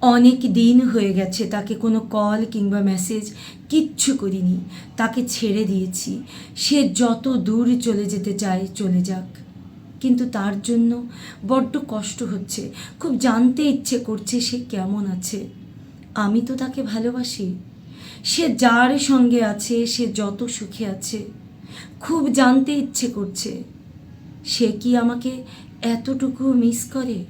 অনেক দিন হয়ে গেছে তাকে কোনো কল কিংবা মেসেজ কিচ্ছু করিনি। তাকে ছেড়ে দিয়েছি। সে যত দূর চলে যেতে চায়, চলে যাক। কিন্তু তার জন্য বড্ড কষ্ট হচ্ছে। খুব জানতে ইচ্ছে করছে সে কেমন আছে। আমি তো তাকে ভালোবাসি। সে যার সঙ্গে আছে, সে যত সুখে আছে, খুব জানতে ইচ্ছে করছে। সে কি আমাকে এতটুকু মিস করে?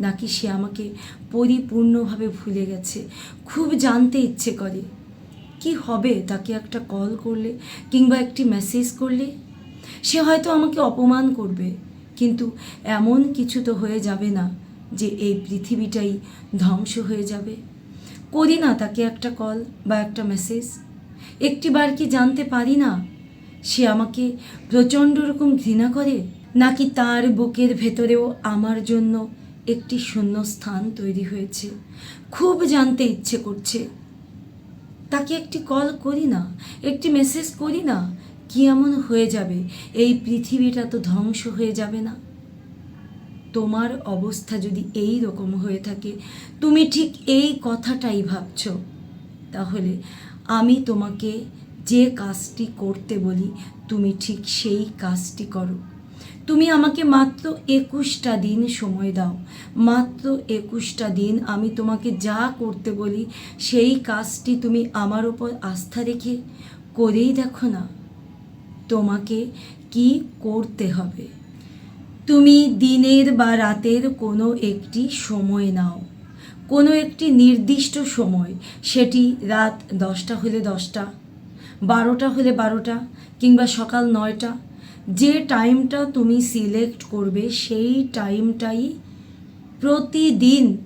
নাকি সে আমাকে পরিপূর্ণভাবে ভুলে গেছে? খুব জানতে ইচ্ছে করে। কি হবে তাকে একটা কল করলে কিংবা একটি মেসেজ করলে? সে হয়তো আমাকে অপমান করবে, কিন্তু এমন কিছু তো হয়ে যাবে না যে এই পৃথিবীটাই ধ্বংস হয়ে যাবে। করি না তাকে একটা কল বা একটা মেসেজ। একটিবার কি জানতে পারি না সে আমাকে প্রচণ্ড রকম ঘৃণা করে? নাকি তার বুকের ভেতরেও আমার জন্য একটি শূন্য স্থান তৈরি হয়েছে। খুব জানতে ইচ্ছে করছে। তাকে একটি কল করি না, একটি মেসেজ করি না, কি এমন হয়ে যাবে? এই পৃথিবীটা তো ধ্বংস হয়ে যাবে না। তোমার অবস্থা যদি এই রকম হয়ে থাকে, তুমি ঠিক এই কথাটাই ভাবছ। তাহলে আমি তোমাকে যে কাজটি করতে বলি, তুমি ঠিক সেই কাজটি করো। তুমি আমাকে মাত্র একুশটা দিন সময় দাও। মাত্র একুশটা দিন আমি তোমাকে যা করতে বলি, সেই কাজটি তুমি আমার ওপর আস্থা রেখে করেই দেখো না। তোমাকে কি করতে হবে? তুমি দিনের বা রাতের কোনো একটি সময় নাও। কোনো একটি নির্দিষ্ট সময়, সেটি রাত দশটা হলে দশটা, বারোটা হলে বারোটা, কিংবা সকাল নয়টা যে টাইমটা তুমি সিলেক্ট করবে, সেই টাইমটাই প্রতিদিন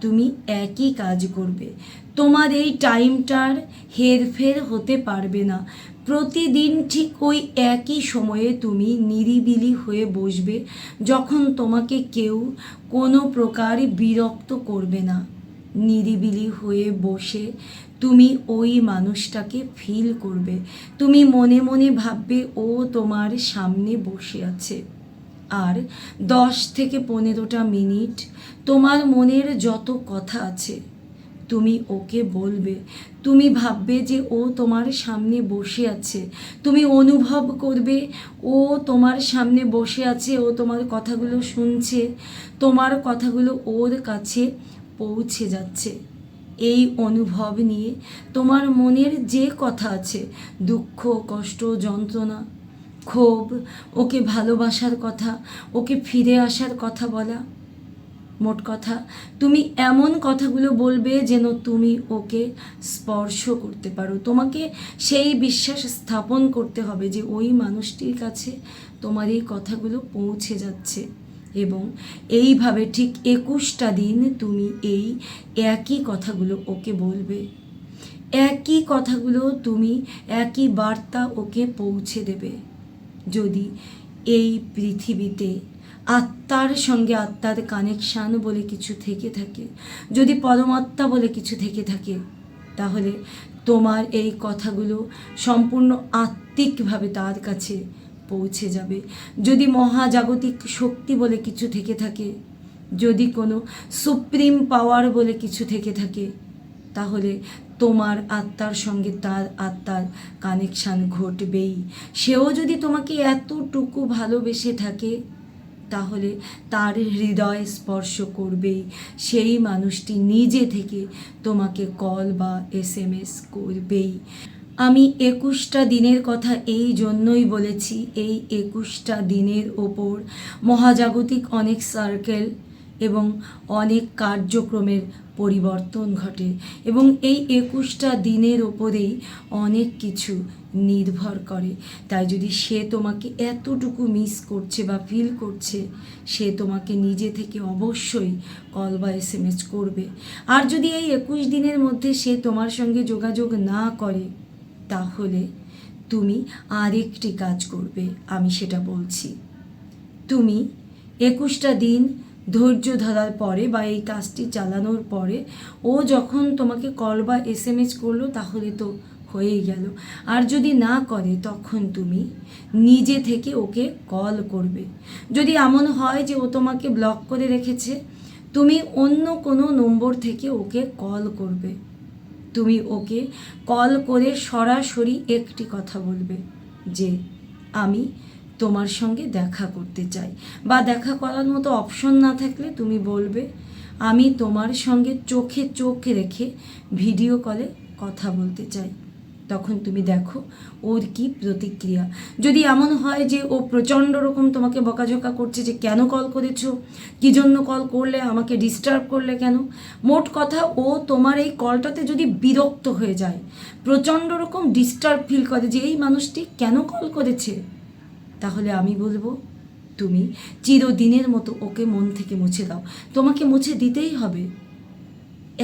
তুমি একই কাজ করবে। তোমার এই টাইমটার হেরফের হতে পারবে না। প্রতিদিন ঠিক ওই একই সময়ে তুমি নিরিবিলি হয়ে বসবে, যখন তোমাকে কেউ কোনো প্রকার বিরক্ত করবে না। নিরিবিলি হয়ে বসে তুমি ওই মানুষটাকে ফিল করবে। তুমি মনে মনে ভাববে, ও তোমার সামনে বসে আছে। আর দশ থেকে পনেরোটা মিনিট তোমার মনের যত কথা আছে, তুমি ওকে বলবে। তুমি ভাববে যে ও তোমার সামনে বসে আছে। তুমি অনুভব করবে, ও তোমার সামনে বসে আছে, ও তোমার কথাগুলো শুনছে। তোমার কথাগুলো ওর কাছে পৌঁছে যাচ্ছে। এই অনুভব নিয়ে তোমার মনের যে কথা আছে, দুঃখ, কষ্ট, যন্ত্রণা, ক্ষোভ, ওকে ভালোবাসার কথা, ওকে ফিরে আসার কথা বলা, মোট কথা, তুমি এমন কথাগুলো বলবে যেন তুমি ওকে স্পর্শ করতে পারো। তোমাকে সেই বিশ্বাস স্থাপন করতে হবে যে ওই মানুষটির কাছে তোমার এই কথাগুলো পৌঁছে যাচ্ছে। এবং এইভাবে ঠিক একুশটা দিন তুমি এই একই কথাগুলো ওকে বলবে। একই কথাগুলো তুমি একই বার্তা ওকে পৌঁছে দেবে। যদি এই পৃথিবীতে আত্মার সঙ্গে আত্মার কানেকশান বলে কিছু থেকে থাকে, যদি পরমাত্মা বলে কিছু থেকে থাকে, তাহলে তোমার এই কথাগুলো সম্পূর্ণ আত্মিকভাবে তার কাছে পৌঁছে যাবে। যদি মহাজাগতিক শক্তি বলে কিছু থেকে থাকে, যদি কোনো সুপ্রিম পাওয়ার বলে কিছু থেকে থাকে, তাহলে তোমার আত্মার সঙ্গে তার আত্মার কানেকশান ঘটবেই। সেও যদি তোমাকে এতটুকু ভালোবেসে থাকে, তাহলে তার হৃদয় স্পর্শ করবেই। সেই মানুষটি নিজে থেকে তোমাকে কল বা এস এম এস করবেই। আমি একুশটা দিনের কথা এই জন্যই বলেছি, এই একুশটা দিনের ওপর মহাজাগতিক অনেক সার্কেল এবং অনেক কার্যক্রমের পরিবর্তন ঘটে এবং এই একুশটা দিনের ওপরেই অনেক কিছু নির্ভর করে। তাই যদি সে তোমাকে এতটুকু মিস করছে বা ফিল করছে, সে তোমাকে নিজে থেকে অবশ্যই কল বা এস এম এস করবে। আর যদি এই একুশ দিনের মধ্যে সে তোমার সঙ্গে যোগাযোগ না করে তাহলে তুমি আরেকটি কাজ করবে, আমি সেটা বলছি। তুমি একুশটা দিন ধৈর্য ধরার পরে বা এই কাজটি চালানোর পরে ও যখন তোমাকে কল বা এস এম এস করল তাহলে তো হয়েই গেল। আর যদি না করে তখন তুমি নিজে থেকে ওকে কল করবে। যদি এমন হয় যে ও তোমাকে ব্লক করে রেখেছে, তুমি অন্য কোনো নম্বর থেকে ওকে কল করবে। তুমি ওকে কল করে সরাসরি একটি কথা বলবে যে, আমি তোমার সঙ্গে দেখা করতে চাই। বা দেখা করার মতো অপশন না থাকলে তুমি বলবে, আমি তোমার সঙ্গে চোখে চোখ রেখে ভিডিও কলে কথা বলতে চাই। তখন তুমি দেখো ওর কি প্রতিক্রিয়া। যদি এমন হয় যে ও প্রচণ্ড রকম তোমাকে বকাঝকা করছে যে কেন কল করেছ? কী জন্য কল করলে? আমাকে ডিস্টার্ব করলে কেন? মোট কথা ও তোমার এই কলটাতে যদি বিরক্ত হয়ে যায়, প্রচণ্ড রকম ডিস্টার্ব ফিল করে যে এই মানুষটি কেন কল করেছে? তাহলে আমি বলব, তুমি চিরদিনের মতো ওকে মন থেকে মুছে দাও। তোমাকে মুছে দিতেই হবে।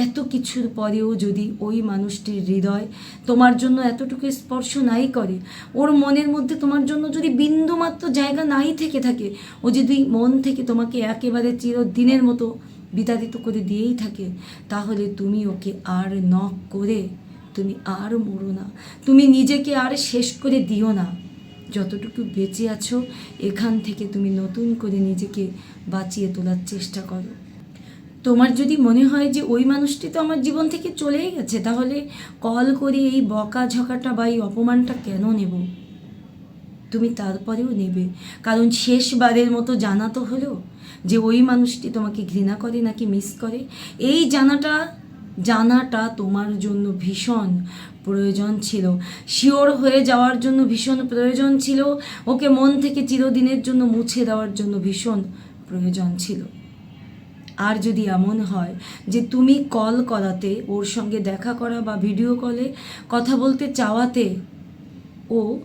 এত কিছুর পরেও যদি ওই মানুষটির হৃদয় তোমার জন্য এতটুকু স্পর্শ নাই করে, ওর মনের মধ্যে তোমার জন্য যদি বিন্দুমাত্র জায়গা নাই থেকে থাকে, ও যদি মন থেকে তোমাকে একেবারে চিরদিনের মতো বিতাড়িত করে দিয়েই থাকে, তাহলে তুমি ওকে আর নক করে, তুমি আর মরো না। তুমি নিজেকে আর শেষ করে দিও না। যতটুকু বেঁচে আছো, এখান থেকে তুমি নতুন করে নিজেকে বাঁচিয়ে তোলার চেষ্টা করো। তোমার যদি মনে হয় যে ওই মানুষটি তো আমার জীবন থেকে চলেই গেছে, তাহলে কল করে এই বকা ঝকাটা বা এই অপমানটা কেন নেব? তুমি তারপরেও নেবে। কারণ শেষবারের মতো জানা তো হলো যে ওই মানুষটি তোমাকে ঘৃণা করে নাকি মিস করে। এই জানাটা জানাটা তোমার জন্য ভীষণ প্রয়োজন ছিল। শিওর হয়ে যাওয়ার জন্য ভীষণ প্রয়োজন ছিল। ওকে মন থেকে চিরদিনের জন্য মুছে দেওয়ার জন্য ভীষণ প্রয়োজন ছিল। আর যদি এমন হয় যে তুমি কল করাতে, ওর সঙ্গে দেখা করা বা ভিডিও কলে কথা বলতে চাওয়াতে, ও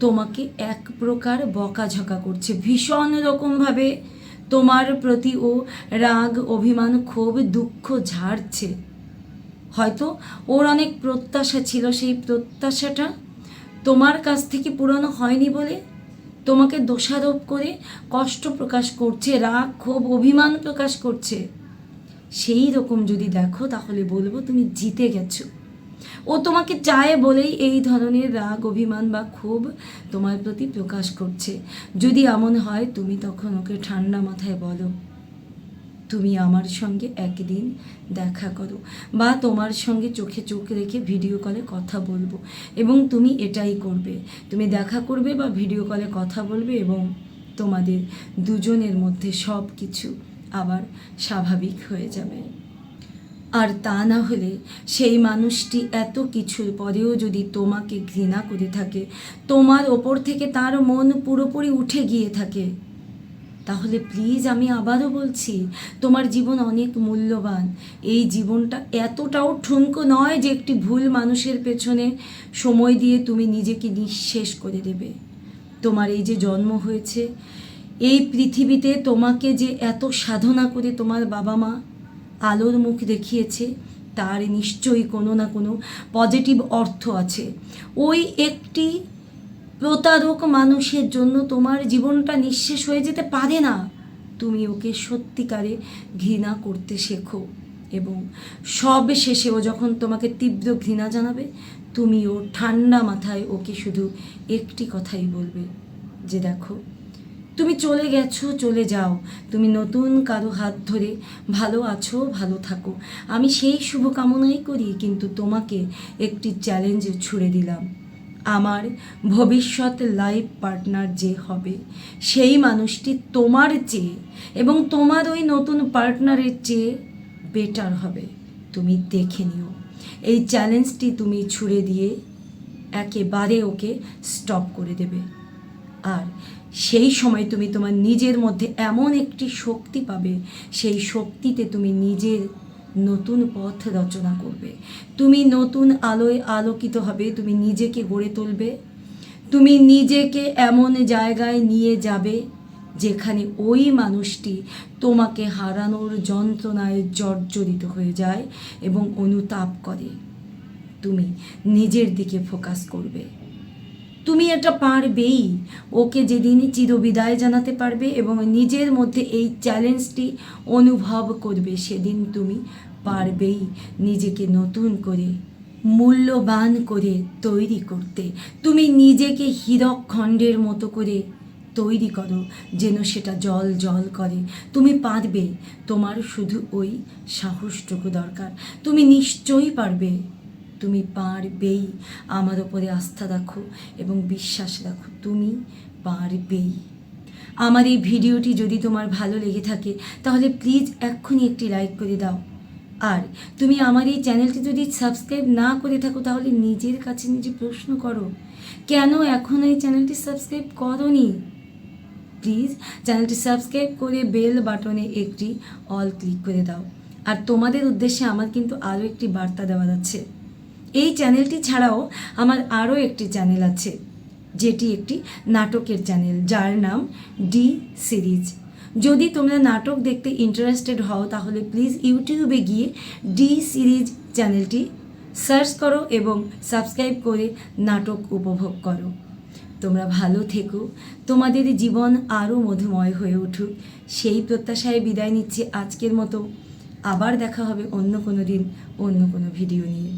তোমাকে এক প্রকার বকাঝকা করছে। ভীষণ রকমভাবে তোমার প্রতি ও রাগ, অভিমান, ক্ষোভ, দুঃখ ঝাড়ছে। হয়তো ওর অনেক প্রত্যাশা ছিল, সেই প্রত্যাশাটা তোমার কাছ থেকে পূরণ হয়নি বলে তোমাকে দোষারোপ করে কষ্ট প্রকাশ করছে, রাগ, ক্ষোভ, অভিমান প্রকাশ করছে। সেই রকম যদি দেখো, তাহলে বলব তুমি জিতে গেছো। ও তোমাকে চায় বলেই এই ধরনের রাগ, অভিমান বা ক্ষোভ তোমার প্রতি প্রকাশ করছে। যদি এমন হয়, তুমি তখন ওকে ঠান্ডা মাথায় বলো। তুমি আমার সঙ্গে একদিন দেখা করো বা তোমার সঙ্গে চোখে চোখ রেখে ভিডিও কলে কথা বলব। এবং তুমি এটাই করবে। তুমি দেখা করবে বা ভিডিও কলে কথা বলবে এবং তোমাদের দুজনের মধ্যে সব কিছু আবার স্বাভাবিক হয়ে যাবে। আর তা না হলে সেই মানুষটি এত কিছুর পরেও যদি তোমাকে ঘৃণা করে থাকে, তোমার ওপর থেকে তার মন পুরোপুরি উঠে গিয়ে থাকে। তাহলে প্লিজ আমি আবারও বলছি, তোমার জীবন অনেক মূল্যবান। এই জীবনটা এতটাও ঠুনকো নয় যে একটি ভুল মানুষের পেছনে সময় দিয়ে তুমি নিজেকে নিঃশেষ করে দেবে। তোমার এই যে জন্ম হয়েছে, এই পৃথিবীতে তোমাকে যে এত সাধনা করে তোমার বাবা মা আলোর মুখ দেখিয়েছে, তার নিশ্চয়ই কোনো না কোনো পজিটিভ অর্থ আছে। ওই একটি প্রতারক মানুষের জন্য তোমার জীবনটা নিঃশেষ হয়ে যেতে পারে না। তুমি ওকে সত্যিকারে ঘৃণা করতে শেখো এবং সব শেষে ও যখন তোমাকে তীব্র ঘৃণা জানাবে, তুমি ও ঠান্ডা মাথায় ওকে শুধু একটি কথাই বলবে যে দেখো, তুমি চলে গেছো, চলে যাও। তুমি নতুন কারও হাত ধরে ভালো আছো, ভালো থাকো। আমি সেই শুভকামনাই করি, কিন্তু তোমাকে একটি চ্যালেঞ্জ ছুড়ে দিলাম। আমার ভবিষ্যৎ লাইফ পার্টনার যে হবে, সেই মানুষটি তোমার চেয়ে এবং তোমার ওই নতুন পার্টনারের চেয়ে বেটার হবে। তুমি দেখে নিও। এই চ্যালেঞ্জটি তুমি ছুড়ে দিয়ে একেবারে ওকে স্টপ করে দেবে। আর সেই সময় তুমি তোমার নিজের মধ্যে এমন একটি শক্তি পাবে, সেই শক্তিতে তুমি নিজের নতুন পথ রচনা করবে। তুমি নতুন আলোয় আলোকিত হবে, তুমি নিজেকে গড়ে তুলবে। তুমি নিজেকে এমন জায়গায় নিয়ে যাবে যেখানে ওই মানুষটি তোমাকে হারানোর যন্ত্রণায় জর্জরিত হয়ে যায় এবং অনুতাপ করে। তুমি নিজের দিকে ফোকাস করবে। তুমি এটা পারবেই। ওকে যেদিনই চিরবিদায় জানাতে পারবে এবং নিজের মধ্যে এই চ্যালেঞ্জটি অনুভব করবে, সেদিন তুমি পারবেই নিজেকে নতুন করে, মূল্যবান করে তৈরি করতে। তুমি নিজেকে হীরক খণ্ডের মতো করে তৈরি করো, যেন সেটা জল জল করে। তুমি পারবে, তোমার শুধু ওই সাহসটুকু দরকার। তুমি নিশ্চয়ই পারবে। তুমি পারবেই আমার ওপরে আস্থা রাখো এবং বিশ্বাস রাখো। তুমি পারবেই। আমার এই ভিডিওটি যদি তোমার ভালো লেগে থাকে, তাহলে প্লিজ এক্ষুনি একটি লাইক করে দাও। আর তুমি আমার এই চ্যানেলটি যদি সাবস্ক্রাইব না করে থাকো, তাহলে নিজের কাছে নিজে প্রশ্ন করো, কেন এখন এই চ্যানেলটি সাবস্ক্রাইব করনি? প্লিজ চ্যানেলটি সাবস্ক্রাইব করে বেল বাটনে একটি অল ক্লিক করে দাও। আর তোমাদের উদ্দেশ্যে আমার কিন্তু আরও একটি বার্তা দেওয়া যাচ্ছে। এই চ্যানেলটি ছাড়াও আমার আরও একটি চ্যানেল আছে, যেটি একটি নাটকের চ্যানেল যার নাম ডি সিরিজ যদি তোমরা নাটক দেখতে ইন্টারেস্টেড হও, তাহলে প্লিজ ইউটিউবে গিয়ে ডি সিরিজ চ্যানেলটি সার্চ করো এবং সাবস্ক্রাইব করে নাটক উপভোগ করো। তোমরা ভালো থেকো। তোমাদের জীবন আরও মধুময় হয়ে উঠুক। সেই প্রত্যাশায় বিদায় নিচ্ছি আজকের মতো। আবার দেখা হবে অন্য কোনো দিন, অন্য কোনো ভিডিও নিয়ে।